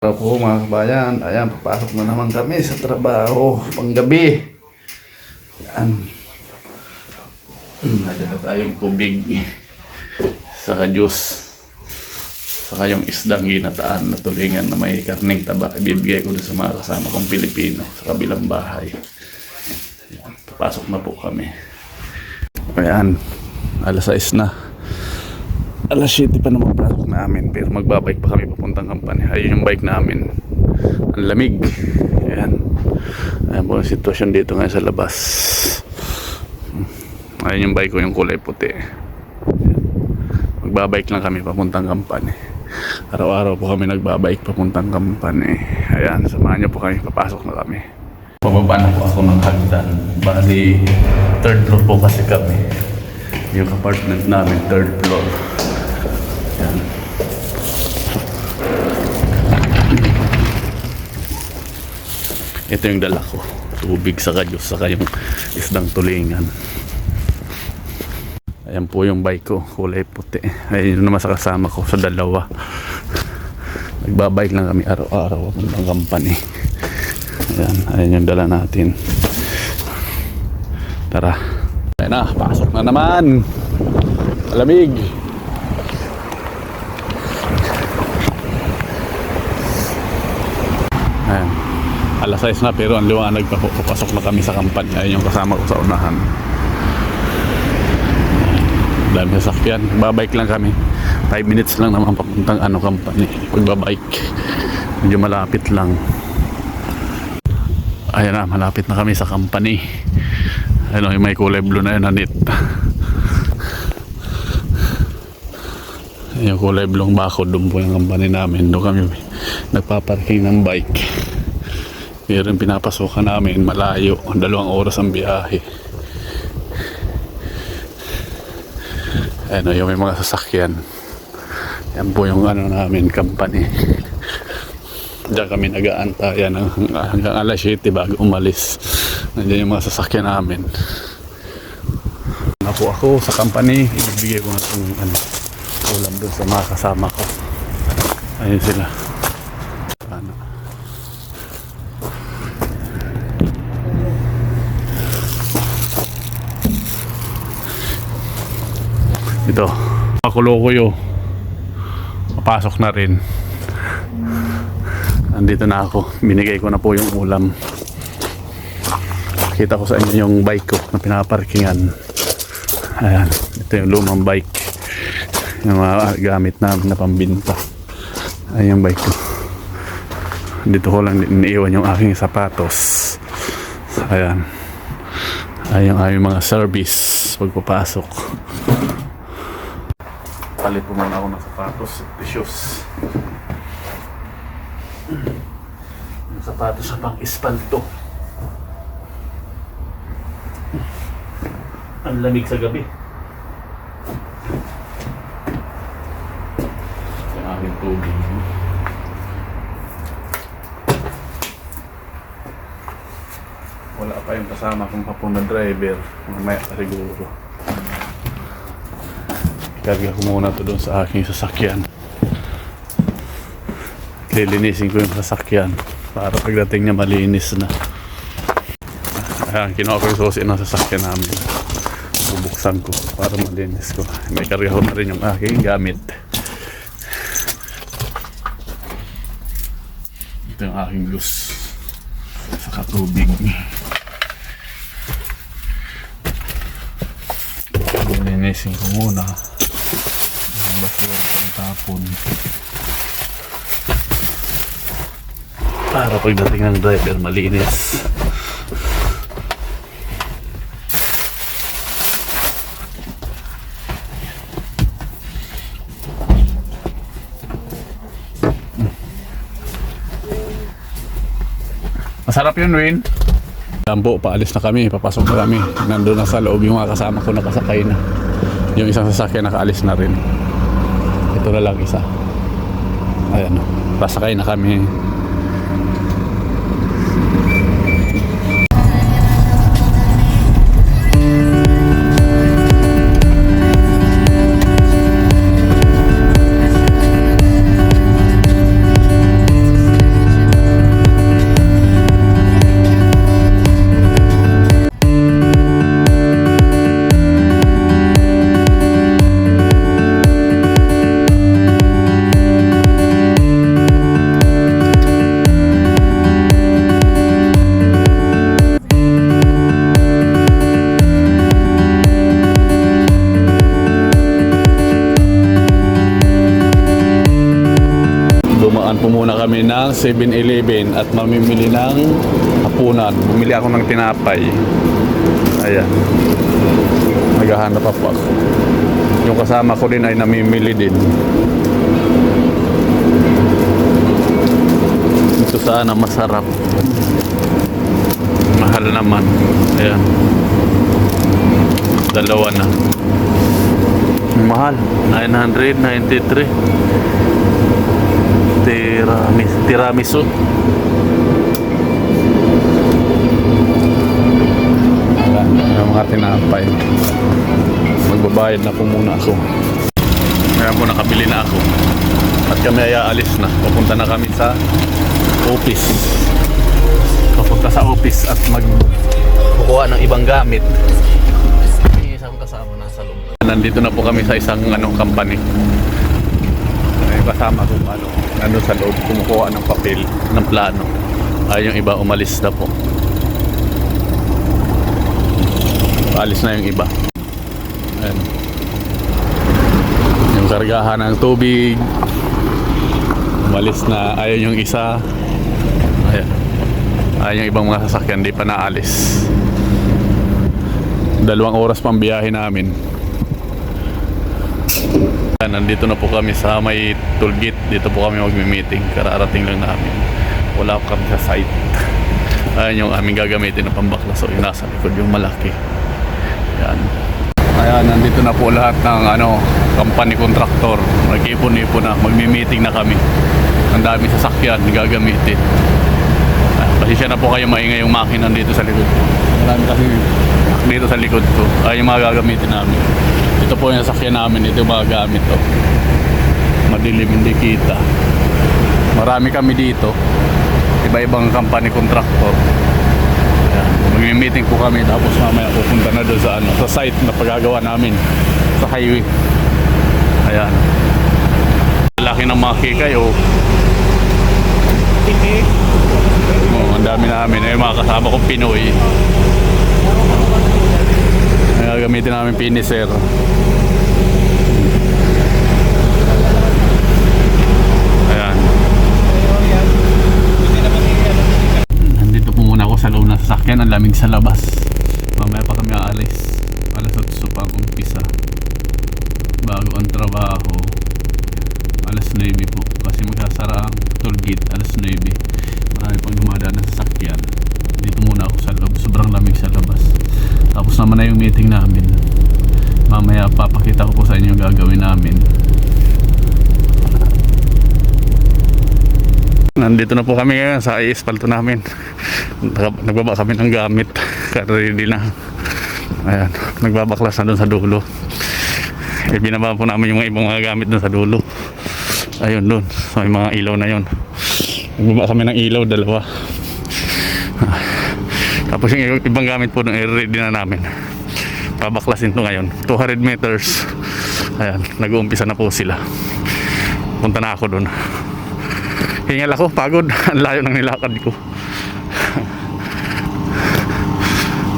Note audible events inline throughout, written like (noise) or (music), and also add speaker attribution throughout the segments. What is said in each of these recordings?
Speaker 1: Para po mga kabayan, ayan, papasok na naman kami sa trabaho, panggabi. Yan. Hmm, Nandiyan na tayong tubig. Saka juice. Saka yung isdang ginataan na tulingan na may karning taba. Ibibigay ko sa mga kasama kong Pilipino sa kabilang bahay. Yan, papasok na po kami. Ayan, alas 6 na. Alas 7 pa naman pasok namin pero magbabike pa kami papuntang kampanya. Ayun yung bike namin. Ang lamig. Ayan. Ayan po ang sitwasyon dito ngayon sa labas. Ayun yung bike ko yung kulay puti. Ayan. Magbabike lang kami papuntang kampanya. Araw-araw po kami nagbabike papuntang kampanya. Ayan, samahan niyo po kami. Papasok na kami. Pababa na po ako ng hagdan. Bali, third floor po kasi kami. Yung apartment namin, third floor. Ito yung dala ko. Tubig sa kadyos, saka yung isdang tulingan. Ayan po yung bike ko, kulay puti. Ayun naman sa kasama ko sa dalawa. Nagbabike lang kami araw-araw ng company. Ayan, ayan yung dala natin. Tara. Ayan na, pasok na naman. Malamig. Alas 6 na pero ang liwanag pa po. Papasok na kami sa kampanya. Ayun yung kasama ko sa unahan. Dami sasakyan. Babike lang kami. 5 minutes lang naman papuntang ano company. Pagbabike. Medyo malapit lang. Ayan na, malapit na kami sa company. Ayun yung may kulay blue na yun, nanit. Yung kulay blue ang bako, doon po yung company namin. Doon kami nagpaparking ng bike. Pero yung pinapasukan namin, malayo. Dalawang oras ang biyahe. Ayun, yung may mga sasakyan. Yan po yung ano namin, company. Diyan kami nag-aantayan hanggang alas 7 bago umalis. Nandiyan yung mga sasakyan namin. Na po ako sa company, ibibigay ko na itong ano, ulam doon sa mga kasama ko. Ayun sila. Ano. Ito. Makulokoyo. Papasok na rin. Nandito na ako. Binigay ko na po yung ulam. Kita ko sa inyo yung bike ko na pinaparkingan. Ayan. Ito yung lumang bike. Yung mga gamit namin na pambinta. Ayan yung bike ko. Dito ko lang iniiwan yung aking sapatos. Ayan. Ayan yung aming mga service pagpapasok. Palit po muna ako ng sapatos at shoes. Yung sapatos sa pang espalto. Ang lamig sa gabi. Yung aming tubig. Wala pa yung kasama kong hapon na driver. Mamaya pa siguro. Karga ko muna to doon sa aking sasakyan. Lilinisin ko yung sasakyan para pagdating niya malinis na. Ayan, kinuha ko yung susi ng sasakyan namin. Bubuksan ko para malinis ko. May karga ko na rin yung aking gamit. Ito yung aking loose. Saka tubig. Lilinisin ko muna. Basura ang tapon. Para pagdating ng driver, malinis. Masarap yun, Win. Po, paalis na kami, papasok na kami. Nandun na sa loob yung mga kasama ko nakasakay na. Yung isang sasakyan nakaalis na rin. Ito na lang isa. Ayan, pasakay na kami. Kami ng 7-Eleven at mamimili ng hapunan. Bumili ako ng tinapay. Ayan. Naghahanap pa ako. Yung kasama ko din ay namimili din. Ito sana masarap. Mahal naman. Ayan. Dalawa na. Mahal. 993. Tiramis, tiramisu. Wala. Yung mga tinapay. Magbabayad na po muna ako. Kaya po nakabili na ako. At kami ay aalis na. Pupunta na kami sa office. Pupunta sa office at mag kukuha ng ibang gamit. May isang kasama nasa loob. Nandito na po kami sa isang ano, company. Kasama ko ano, nandun sa loob kumukuha ng papel, ng plano. Ay yung iba umalis na po. Alis na yung iba. Ayan. Yung kargahan ng tubig. Umalis na. Ayun yung isa. Ayan. Ayun yung ibang mga sasakyan. Di pa naalis. Dalawang oras pang biyahe namin. Ayan, Nandito na po kami sa may tollgate. Dito po kami magmi-meeting. Kararating lang namin. Wala pa kami sa site. (laughs) Ayan yung aming gagamitin na pambaklas. So yung nasa likod yung malaki. Ayan. Ayan, nandito na po lahat ng ano, company contractor. Nag-ipon-ipon na. Magmi-meeting na kami. Ang dami sasakyan gagamitin. Ah, Pasensya na po kayo maingay yung makina dito sa likod ko. Marami kasi dito sa likod ko. Ay yung mga gagamitin namin. Ito po yung sasakyan namin. Ito gamit to. Madilim hindi kita. Marami kami dito. Iba-ibang company contractor. Ayan. Mag-meeting po kami tapos mamaya pupunta na doon sa ano, sa site na pagagawa namin sa highway. Ayan. Laki ng mga kikay oh. Oh, ang dami namin. Ay mga kasama kong Pinoy. Gagamitin namin finisher. Ayan. Nandito po muna ako sa loob ng sasakyan. Ang lamig sa labas. Mamaya pa kami aalis. Alas 8 pa ang umpisa. Bago ang trabaho. Alas 9 po. Kasi magsasara ang toll gate. Alas 9. Marami pang dumadaan ng sasakyan. Dito muna ako sa loob. Sobrang lamig sa labas. Tapos naman na yung meeting namin. Mamaya papakita ko po sa inyo yung gagawin namin. Nandito na po kami ngayon sa iespalto namin. Nag- Nagbaba kami ng gamit. Ready na. Ayan. Nagbabaklas na doon sa dulo. Eh, binaba po namin yung ibang mga gamit doon sa dulo. Ayun doon. So, may mga ilaw na yun. Nagbaba kami ng ilaw, dalawa. Tapos yung ibang gamit po doon, eh, ready na namin. Pabaklasin to ngayon. 200 meters. Ayan. Nag-uumpisa na po sila. Punta na ako doon. Hingal ako, pagod. (laughs) Ang layo ng nilakad ko.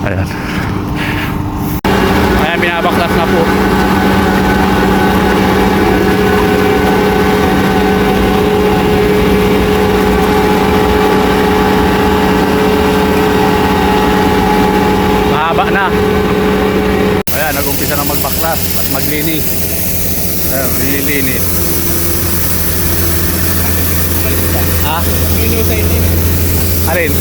Speaker 1: Ayan. Ayan, binabaklas na po. Mahaba na. Ayan, nag-umpisa na magbaklas at maglinis. Ayan, nililinis. Ha? Alin?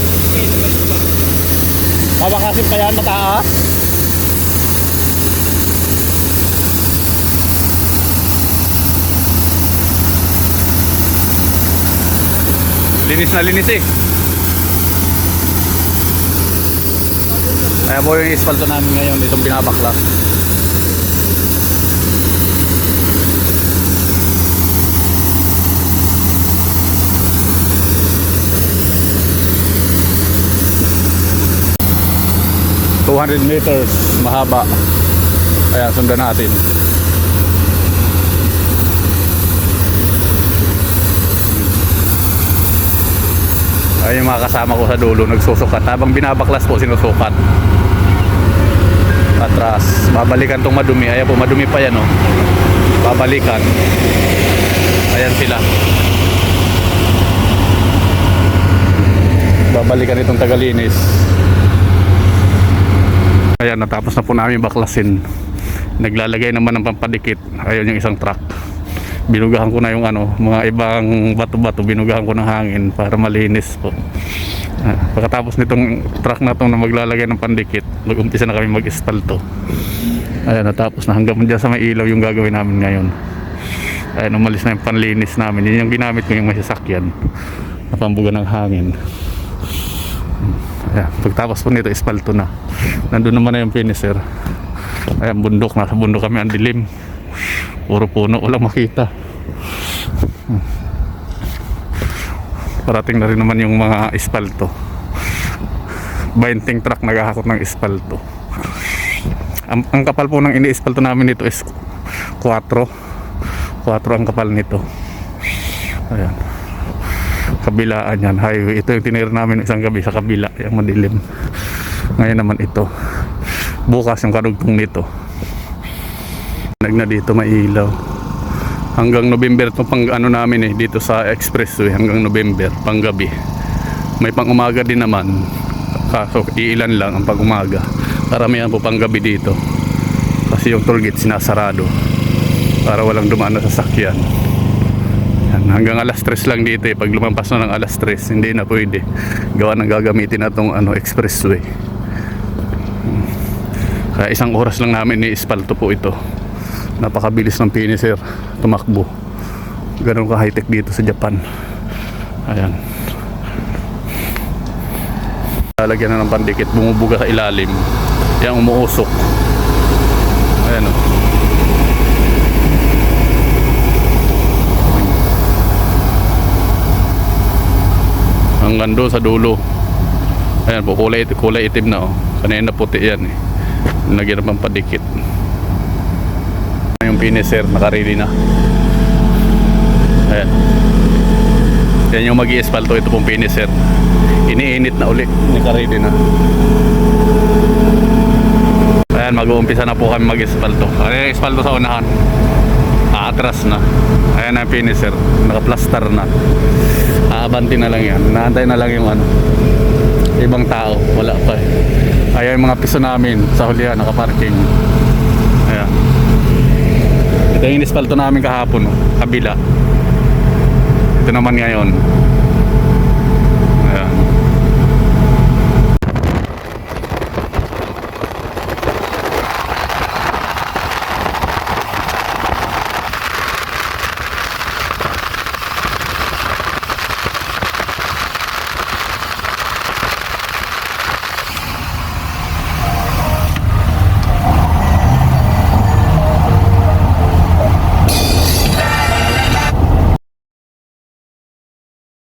Speaker 1: Babakasin pa yan mataas? Linis na linis eh. Kaya po yung ispalto namin ngayon, itong binabaklas. ...200 meters mahaba. Kaya sundan natin. Ay, yung mga kasama ko sa dulo nagsusukat. Habang binabaklas po, sinusukat. Atras. Babalikan tong madumi. Ayan po, madumi pa yan, oh. Babalikan. Ayan sila. balikan itong tagalinis. Ayan, natapos na po namin baklasin. Naglalagay naman ng pampadikit. Ayun yung isang truck. Binugahan ko na yung ano, mga ibang bato-bato, binugahan ko ng hangin para malinis po. Ah, pagkatapos nitong truck na to na maglalagay ng pandikit, mag-umpisa na kami mag-espalto. Ayan, natapos na hanggang dyan sa may ilaw yung gagawin namin ngayon. Ayan, umalis na yung panlinis namin. Yun yung ginamit ko yung may sasakyan. Napambuga ng hangin. Ayan, pagtapos po nito, espalto na. Nandun naman na yung finisher. Ayan, bundok. Nasa bundok kami, ang dilim. Puro puno, walang makita. Parating na rin naman yung mga espalto. Bainting truck naghahakot ng espalto. Ang, ang kapal po ng ini-espalto namin dito is 4. 4 ang kapal nito. Ayan kabilaan yan. Highway ito yung tinira namin isang gabi sa kabila yung madilim. Ngayon naman ito. Bukas yung karugtong nito. Nag na dito mailaw hanggang November to pang ano namin eh dito sa expressway hanggang November pang gabi. May pang umaga din naman. Kaso iilan lang ang pang umaga. Karamihan po pang gabi dito. Kasi yung toll gate sinasarado. Para walang dumaan na sasakyan yan, hanggang alas 3 lang dito eh. Pag lumampas na ng alas 3, hindi na pwede. Gawa ng gagamitin na itong ano, expressway. Kaya isang oras lang namin ni ispalto po ito. Napakabilis ng finisher. Tumakbo. Ganun ka high-tech dito sa Japan. Ayan. Lalagyan na ng pandikit. Bumubuga sa ilalim. Yan umuusok. Ayan o. hanggang doon sa dulo. Ayan po kulay, kulay itim na oh. Kanina puti yan eh. Nagyan naman padikit. Yung finisher nakarili na. Ayan. Yan yung mag espalto ito pong finisher. Iniinit na uli nakarili na. Ayan mag-uumpisa na po kami mag espalto ano yung espalto sa unahan aatras na. Ayan ang finisher. Nakaplastar na. Aabanti na lang yan. Naantay na lang yung ano ibang tao. Wala pa eh. Ayan yung mga piso namin. Sa hulihan nakaparking. Ayan. Ito yung ispalto namin kahapon oh, kabila. Ito naman ngayon